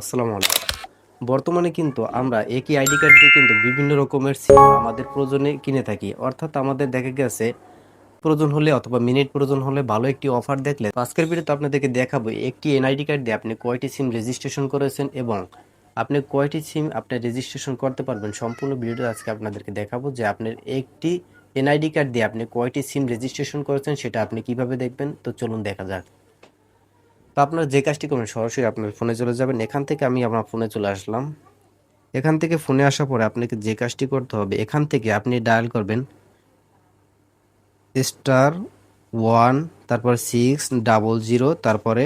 আসসালামু আলাইকুম। বর্তমানে কিন্তু আমরা একই আইডি কার্ড দিয়ে কিন্তু বিভিন্ন রকমের সিম আমাদের প্রয়োজনে কিনে থাকি। অর্থাৎ আমাদের দেখা গেছে, প্রয়োজন হলে অথবা মিনিট প্রয়োজন হলে ভালো একটি অফার দেখলে আজকের ভিডিওতে আপনাদেরকে দেখাবো একটি এনআইডি কার্ড দিয়ে আপনি কয়টি সিম রেজিস্ট্রেশন করেছেন এবং আপনি কয়টি সিম আপনি রেজিস্ট্রেশন করতে পারবেন সম্পূর্ণ ভিডিওটা আজকে আপনাদেরকে দেখাবো যে আপনার একটি এনআইডি কার্ড দিয়ে আপনি কয়টি সিম রেজিস্ট্রেশন করেছেন সেটা আপনি কীভাবে দেখবেন। তো চলুন দেখা যাক। তো আপনারা যে কাজটি করবেন, সরাসরি আপনার ফোনে চলে যাবেন। এখান থেকে আমি আমার ফোনে চলে আসলাম। এখান থেকে ফোনে আসার পরে আপনাকে যে কাজটি করতে হবে, এখান থেকে আপনি ডায়াল করবেন। স্টার ওয়ান, তারপর সিক্স, ডাবল জিরো, তারপরে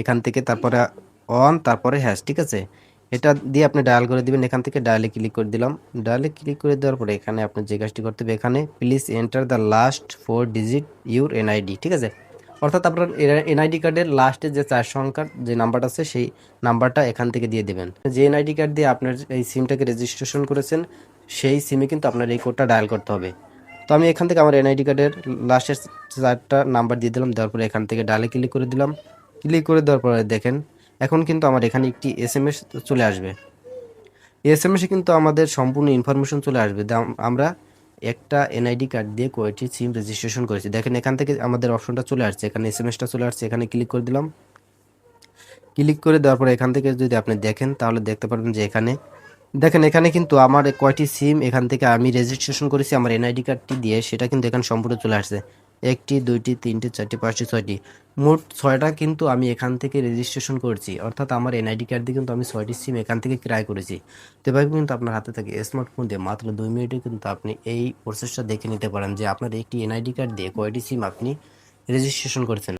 এখান থেকে তারপরে অন, তারপরে হ্যাশ, ঠিক আছে? এটা দিয়ে আপনি ডায়াল করে দিবেন। এখান থেকে ডায়ালে ক্লিক করে দিলাম। ডায়ালে ক্লিক করে দেওয়ার পরে এখানে আপনি যে কাজটি করতে হবে, এখানে please enter the last four digit your NID, ঠিক আছে? অর্থাৎ আপনার এনআইডি কার্ডের লাস্টে যে চার সংখ্যার যে নাম্বারটা আছে, সেই নাম্বারটা এখান থেকে দিয়ে দেবেন। যে এনআইডি কার্ড দিয়ে আপনার এই সিমটাকে রেজিস্ট্রেশন করেছেন, সেই সিমে কিন্তু আপনার এই কোডটা ডায়াল করতে হবে। তো আমি এখান থেকে আমার এনআইডি কার্ডের লাস্টের চারটা নাম্বার দিয়ে দিলাম, দেওয়ার পরে এখান থেকে ডায়ালে ক্লিক করে দিলাম। ক্লিক করে দেওয়ার পরে দেখেন, এখন কিন্তু আমার এখানে একটি এস এম এস চলে আসবে। এস এম এসে কিন্তু আমাদের সম্পূর্ণ ইনফরমেশন চলে আসবে। আমরা একটা এনআইডি কার্ড দিয়ে কয়েকটি সিম রেজিস্ট্রেশন করেছি। দেখেন, এখান থেকে আমাদের অপশনটা চলে আসছে। এখানে এস এম এসটা চলে আসছে। এখানে ক্লিক করে দিলাম। ক্লিক করে দেওয়ার পরে এখান থেকে যদি আপনি দেখেন, তাহলে দেখতে পারবেন যে এখানে, দেখেন, এখানে কিন্তু আমার কয়টি সিম এখান থেকে আমি রেজিস্ট্রেশন করেছি। আমার এনআইডি কার্ডটি দিয়ে সেটা কিন্তু এখানে সম্পূর্ণ চলে আসছে। একটি, দুইটি, তিনটি, চারটি, পাঁচটি, ছয়টি। মোট ছয়টা কিন্তু আমি এখান থেকে রেজিস্ট্রেশন করছি। অর্থাৎ আমার এনআইডি কার্ড দিয়ে কিন্তু আমি ছয়টি সিম এখান থেকে ক্রয় করেছি। তো এভাবে কিন্তু আপনার হাতে থাকে স্মার্টফোন দিয়ে। মাত্র দুই মিনিটে কিন্তু আপনি এই প্রসেসটা দেখে নিতে পারেন যে আপনার একটি এনআইডি কার্ড দিয়ে কয়টি সিম আপনি রেজিস্ট্রেশন করেছেন।